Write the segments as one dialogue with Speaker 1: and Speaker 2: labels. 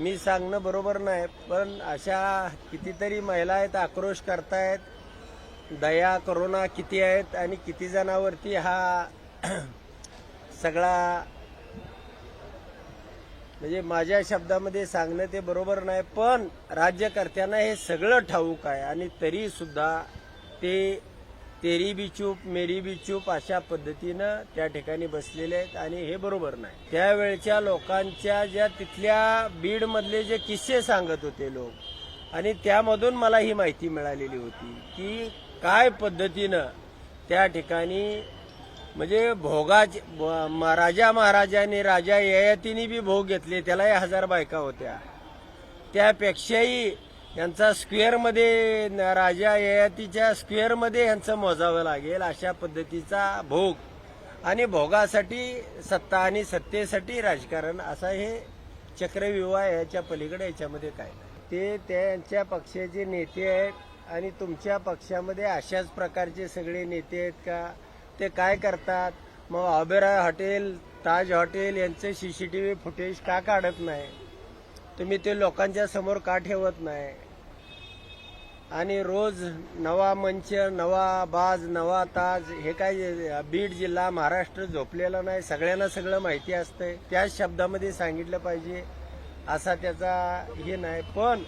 Speaker 1: मी सांगणं बरोबर नाही पण अशा कितीतरी महिला आहेत आक्रोश करतायत. दया करोना किती आहेत आणि किती जणांवरती हा सगळा म्हणजे माझ्या शब्दामध्ये सांगणं ते बरोबर नाही पण राज्यकर्त्यांना हे सगळं ठाऊक आहे आणि तरी सुद्धा ते तेरी बी चूप मेरी बी चूप अशा पद्धतीनं त्या ठिकाणी बसलेले आहेत आणि हे बरोबर नाही. त्यावेळच्या लोकांच्या ज्या तिथल्या बीडमधले जे किस्से सांगत होते लोक आणि त्यामधून मला ही माहिती मिळालेली होती की काय पद्धतीनं त्या ठिकाणी म्हणजे भोगाचे राजा महाराजांनी राजा ययातीने बी भोग घेतले त्यालाही हजार बायका होत्या. त्यापेक्षाही यांचा स्क्वेअरमध्ये न- राजा ययातीच्या स्क्वेअरमध्ये यांचं मोजावं लागेल अशा पद्धतीचा भोग. आणि भोगासाठी सत्ता आणि सत्तेसाठी राजकारण असा हे चक्रविवाह याच्या पलीकडे याच्यामध्ये काय ते त्यांच्या पक्षाचे नेते आहेत आणि तुमच्या पक्षामध्ये अशाच प्रकारचे सगळे नेते आहेत का? ते काय करतात? मग ऑबेरा हॉटेल ताज हॉटेल यांचे सीसीटीव्ही फुटेज का काढत नाही? तुम्ही ते लोकांच्या समोर का ठेवत नाही? आणि रोज नवा मंच नवा बाज नवा ताज हे काय बीड जिल्हा महाराष्ट्र झोपलेला नाही सगळ्यांना सगळं माहिती असतंय. त्याच शब्दामध्ये सांगितलं पाहिजे असा त्याचा हे नाही. पण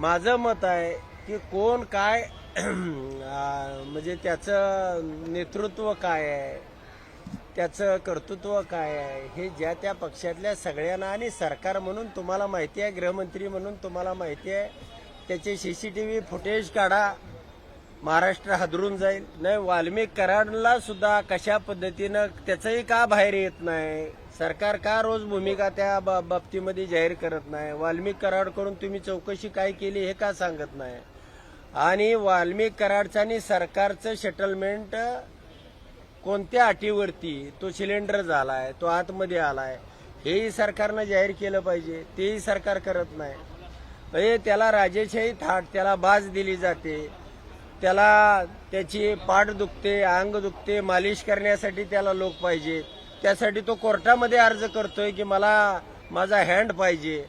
Speaker 1: माझं मत आहे की कोण काय म्हणजे त्याचं नेतृत्व काय आहे? त्याचं कर्तृत्व काय आहे? हे ज्या त्या पक्षातल्या सगळ्यांना आणि सरकार म्हणून तुम्हाला माहिती आहे गृहमंत्री म्हणून तुम्हाला माहिती आहे त्याचे सीसीटीव्ही फुटेज काढा महाराष्ट्र हादरून जाईल. नाही वाल्मिक कराडला सुद्धा कशा पद्धतीनं त्याचंही का बाहेर येत नाही? सरकार का रोज भूमिका त्या बा- बाबतीमध्ये जाहीर करत नाही? वाल्मिक कराडकडून तुम्ही चौकशी काय केली हे का सांगत नाही? आणि वाल्मिक कराडचं आणि सरकारचं सेटलमेंट कोणत्या अटीवरती तो सिलेंडर झालाय तो आतमध्ये आलाय हेही सरकारनं जाहीर केलं पाहिजे तेही सरकार करत नाही. म्हणजे त्याला राजेशाही थाट त्याला बाज दिली जाते. त्याला त्याची पाठ दुखते अंग दुखते मालिश करण्यासाठी त्याला लोक पाहिजे त्यासाठी तो कोर्टामध्ये अर्ज करतोय की मला माझा हँड पाहिजे.